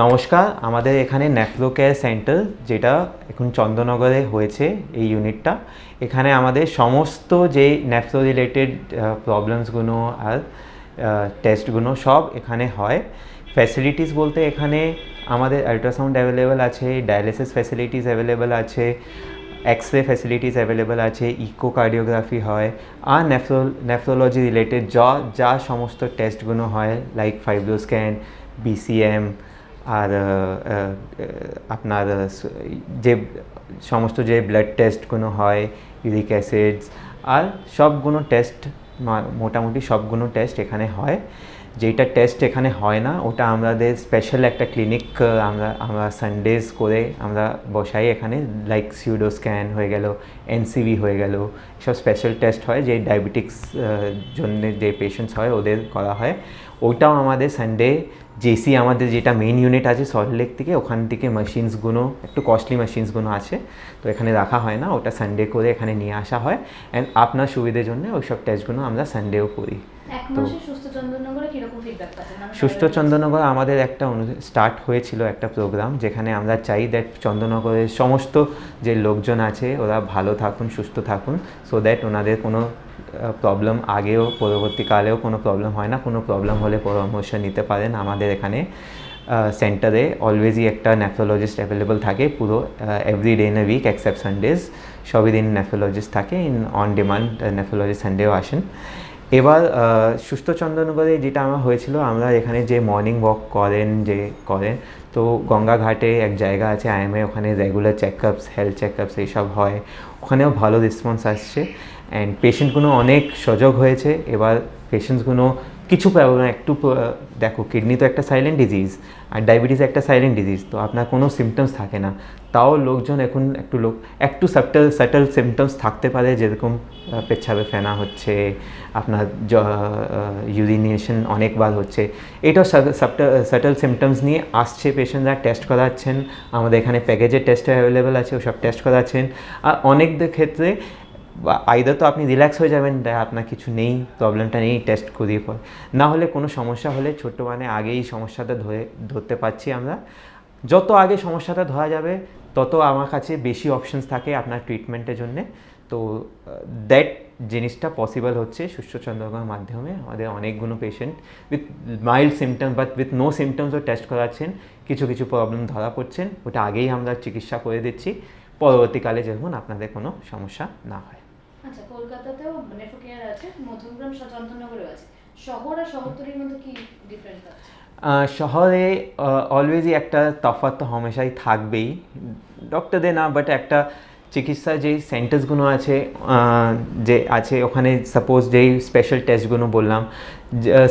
নমস্কার, আমাদের এখানে ন্যাফ্লো কেয়ার সেন্টার যেটা এখন চন্দ্রনগরে হয়েছে এই ইউনিটটা এখানে আমাদের সমস্ত যে ন্যাফ্লো রিলেটেড প্রবলেমসগুলো আর টেস্টগুলো সব এখানে হয়। ফ্যাসিলিটিস বলতে এখানে আমাদের আল্ট্রাসাউন্ড অ্যাভেলেবেল আছে ডায়ালিসিস ফ্যাসিলিটিস অ্যাভেলেবেল আছে এক্স রে ফ্যাসিলিটিস অ্যাভেলেবেল আছে ইকোকার্ডিওগ্রাফি হয়, আর নেফ্রো নেফ্রোলজি রিলেটেড যা যা সমস্ত টেস্টগুলো হয় লাইক ফাইব্রো স্ক্যান বিসিএম আর আপনার যে সমস্ত যে ব্লাড টেস্টগুলো হয় ইউরিক অ্যাসিডস আর সবগুলো টেস্ট মোটামুটি সবগুলো টেস্ট এখানে হয়। যেটা টেস্ট এখানে হয় না, ওটা আমাদের স্পেশাল একটা ক্লিনিক আমরা আমরা সানডেজ করে আমরা বসাই এখানে লাইক সিউডো স্ক্যান হয়ে গেল এনসিভি হয়ে গেল সব স্পেশাল টেস্ট হয়, যে ডায়াবেটিক্স জন্য যে পেশেন্টস হয়, ওদের করা হয়। ওটাও আমাদের সানডে জেসি আমাদের যেটা মেইন ইউনিট আছে সল্টলেক থেকে, ওখান থেকে মেশিনসগুলো একটু কস্টলি মেশিনসগুলো আছে, তো এখানে রাখা হয় না, ওটা সানডে করে এখানে নিয়ে আসা হয়। অ্যান্ড আপনার সুবিধের জন্য ওই সব টেস্টগুলো আমরা সানডেও করি। সুস্থ চন্দননগরে আমাদের একটা স্টার্ট হয়েছিল একটা প্রোগ্রাম যেখানে আমরা চাই দ্যাট চন্দ্রনগরের সমস্ত যে লোকজন আছে ওরা ভালো থাকুন সুস্থ থাকুন সো দ্যাট ওনাদের কোনো প্রবলেম আগেও পরবর্তীকালেও কোনো প্রবলেম হয় না। কোনো প্রবলেম হলে পরামর্শ নিতে পারেন আমাদের এখানে সেন্টারে অলওয়েজই একটা ন্যাফোলজিস্ট অ্যাভেলেবল থাকে পুরো every day in a week accept Sundays সবই দিন ন্যাফোলজিস্ট থাকে ইন অন ডিমান্ড ন্যাফোলজিস্ট সানডেও আসেন। এবার সুস্থ চন্দননগরে যেটা আমার হয়েছিল, আমরা এখানে যে মর্নিং ওয়াক করেন, যে করেন, তো গঙ্গাঘাটে এক জায়গা আছে আইএমএ ওখানে রেগুলার চেকআপস হেলথ চেকআপস এইসব হয়। ওখানেও ভালো রেসপন্স আসছে। অ্যান্ড পেশেন্টগুলো অনেক সজাগ হয়েছে। এবার পেশেন্টসগুলো কিছু প্রবলেম একটু দেখো কিডনি তো একটা সাইলেন্ট ডিজিজ আর ডায়াবেটিস একটা সাইলেন্ট ডিজিজ তো আপনার কোনো সিমটমস থাকে না। তাও লোকজন এখন একটু লোক, একটু সাটল সাটল সিমটমস থাকতে পারে, যেরকম পেচ্ছাবে ফেনা হচ্ছে, আপনার ইউরিনেশন অনেকবার হচ্ছে। এটাও সাটল সিমটমস নিয়ে আসছে পেশেন্টরা টেস্ট করাচ্ছেন। আমাদের এখানে প্যাকেজের টেস্ট অ্যাভেলেবেল আছে, ওসব টেস্ট করাচ্ছেন। আর অনেকদের ক্ষেত্রে আইদার তো আপনি রিল্যাক্স হয়ে যাবেন আপনার কিছু নেই প্রবলেমটা নেই টেস্ট করিয়ে পর। না হলে কোনো সমস্যা হলে ছোট্ট মানে আগেই সমস্যাটা ধরে, ধরতে পারছি আমরা। যত আগে সমস্যাটা ধরা যাবে, তত আমার কাছে বেশি অপশনস থাকে আপনার ট্রিটমেন্টের জন্যে। তো দ্যাট জিনিসটা পসিবল হচ্ছে সুস্থ চন্দ্রগড়ের মাধ্যমে। আমাদের অনেকগুলো patient with mild symptom but with no সিমটমসও test করাচ্ছেন। কিছু কিছু প্রবলেম ধরা পড়ছেন। ওটা আগেই আমরা চিকিৎসা করে দিচ্ছি। পরবর্তীকালে যখন আপনাদের কোনো সমস্যা না হয়। আচ্ছা কলকাতাতেও নেফোকেয়ার আছে মধ্যমগ্রাম চন্দননগরেও আছে। শহর আর শহরতলির মধ্যে কি ডিফারেন্স আছে? শহরে অলওয়েজই একটা তফাৎ তো হামেশাই থাকবেই। ডক্টরদের না বাট একটা চিকিৎসা যেই সেন্টার্সগুলো আছে যে আছে ওখানে সাপোজ যেই স্পেশাল টেস্টগুলো বললাম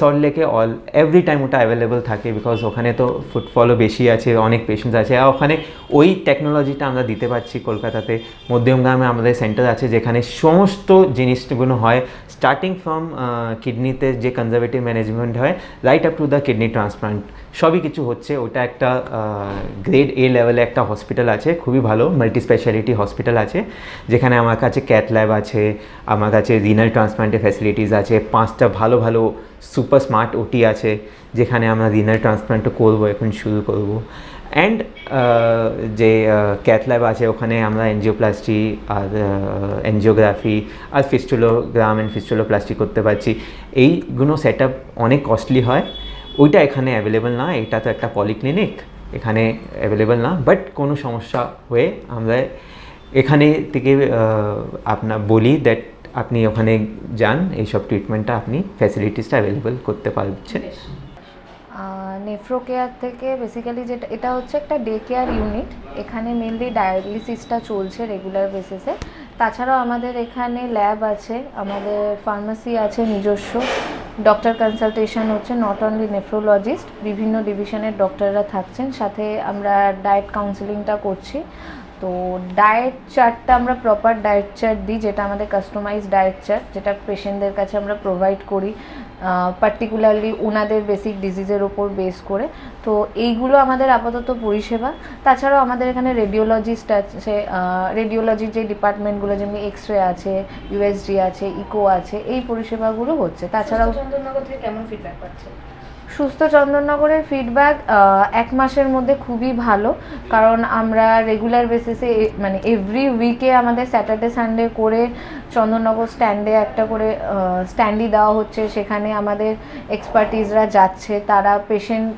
সল্ট লেকে অল এভরি টাইম ওটা অ্যাভেলেবল থাকে বিকজ ওখানে তো ফুটফলও বেশি আছে, অনেক পেশেন্টস আছে। আর ওখানে ওই টেকনোলজিটা আমরা দিতে পারছি কলকাতাতে। মধ্যমগ্রামে আমাদের সেন্টার আছে যেখানে সমস্ত জিনিসগুলো হয়। স্টার্টিং ফ্রম কিডনিতে যে কনজারভেটিভ ম্যানেজমেন্ট হয় right up to the kidney transplant সবই কিছু হচ্ছে। ওটা একটা গ্রেড এ লেভেলে একটা হসপিটাল আছে, খুবই ভালো মাল্টি স্পেশালিটি হসপিটাল আছে। যেখানে আমার কাছে ক্যাথ ল্যাব আছে, আমার কাছে রিনাল ট্রান্সপ্লান্টের ফ্যাসিলিটিস আছে, পাঁচটা ভালো ভালো সুপার স্মার্ট ওটি আছে, যেখানে আমরা রিনাল ট্রান্সপ্লান্টও করব, এখন শুরু করব। অ্যান্ড যে ক্যাথ ল্যাব আছে, ওখানে আমরা এনজিওপ্লাস্টি আর এনজিওগ্রাফি আর ফিস্টুলোগ্রাম অ্যান্ড ফিস্টুলোপ্লাস্টি করতে পারছি। এইগুলো সেট আপ অনেক কস্টলি হয়। ওইটা এখানে অ্যাভেলেবেল না, এটা তো একটা পলিক্লিনিক এখানে অ্যাভেলেবেল না। বাট কোনো সমস্যা হয়ে আমরা এখানে থেকে আপনার বলি দ্যাট আপনি ওখানে যান, এইসব ট্রিটমেন্টটা আপনি ফ্যাসিলিটিসটা অ্যাভেলেবেল করতে পারছেন। নেফ্রো কেয়ার থেকে বেসিক্যালি যেটা, এটা হচ্ছে একটা ডে কেয়ার ইউনিট এখানে মেনলি ডায়ালিসিসটা চলছে রেগুলার বেসিসে তাছাড়াও আমাদের এখানে ল্যাব আছে, আমাদের ফার্মাসি আছে নিজস্ব। ডক্টর কনসালটেশন হচ্ছে নট অনলি নেফ্রোলজিস্ট বিভিন্ন ডিভিশনের ডক্টররা থাকছেন। সাথে আমরা ডায়েট কাউন্সিলিংটা করছি। তো ডায়েট চার্টটা আমরা প্রপার ডায়েট চার্ট দিই, যেটা আমাদের কাস্টমাইজ ডায়েট চার্ট যেটা পেশেন্টদের কাছে আমরা প্রোভাইড করি পার্টিকুলারলি ওনাদের বেসিক ডিজিজের ওপর বেস করে। তো এইগুলো আমাদের আপাতত পরিষেবা। তাছাড়াও আমাদের এখানে রেডিওলজিস্ট আছে রেডিওলজির যে ডিপার্টমেন্টগুলো যেমনি এক্স রে আছে ইউএসডি আছে ইকো আছে, এই পরিষেবাগুলো হচ্ছে। তাছাড়াও কেমন ফিডব্যাক পাচ্ছেন? সুস্থ চন্দননগরের ফিডব্যাক এক মাসের মধ্যে খুবই ভালো। কারণ আমরা রেগুলার বেসিসে মানে এভরি উইকে আমাদের স্যাটারডে সানডে করে চন্দননগর স্ট্যান্ডে একটা করে স্ট্যান্ডই দেওয়া হচ্ছে। সেখানে আমাদের এক্সপার্টিসরা যাচ্ছে। তারা পেশেন্ট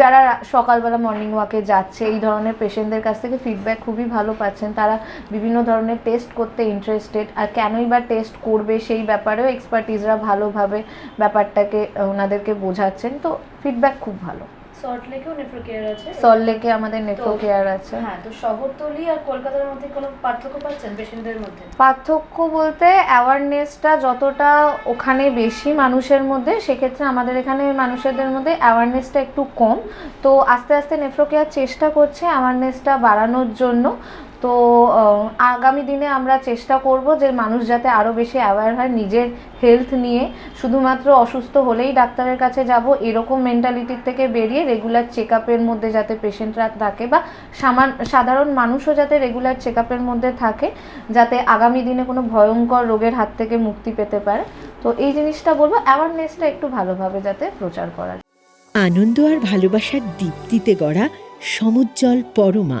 যারা সকালবেলা মর্নিং ওয়াকে যাচ্ছে, এই ধরনের পেশেন্টদের কাছ থেকে ফিডব্যাক খুবই ভালো পাচ্ছেন। তারা বিভিন্ন ধরনের টেস্ট করতে ইন্টারেস্টেড আর কেনই বা টেস্ট করবে সেই ব্যাপারেও এক্সপার্টিসরা ভালোভাবে ব্যাপারটাকে ওনাদেরকে বোঝাচ্ছেন। তো ফিডব্যাক খুব ভালো। সল্ট লেকেও নেফ্রো কেয়ার আছে। সল্ট লেকে আমাদের নেফ্রো কেয়ার আছে। হ্যাঁ তো শহরতলি আর কলকাতার মধ্যে কোনো পার্থক্য পাচ্ছেন পেশেন্টদের মধ্যে? পার্থক্য বলতে অ্যাওয়ারনেসটা যতটা ওখানে বেশি মানুষের মধ্যে সেক্ষেত্রে আমাদের এখানে মানুষদের মধ্যে অ্যাওয়ারনেসটা একটু কম। তো আস্তে আস্তে নেফ্রোকেয়ার চেষ্টা করছে অ্যাওয়ারনেসটা বাড়ানোর জন্য। তো আগামী দিনে আমরা চেষ্টা করব যে মানুষ যাতে আরও বেশি অ্যাওয়্যার হয় নিজের হেলথ নিয়ে। শুধুমাত্র অসুস্থ হলেই ডাক্তারের কাছে যাব, এরকম মেন্টালিটির থেকে বেরিয়ে রেগুলার চেক আপের মধ্যে যাতে পেশেন্টরা থাকে বা সামান, সাধারণ মানুষও যাতে রেগুলার চেক আপের মধ্যে থাকে, যাতে আগামী দিনে কোনো ভয়ঙ্কর রোগের হাত থেকে মুক্তি পেতে পারে। তো এই জিনিসটা বলব অ্যাওয়ারনেসটা একটু ভালোভাবে যাতে প্রচার করা আনন্দ আর ভালোবাসার দীপ্তিতে গড়া সমুজ্জ্বল পরমা।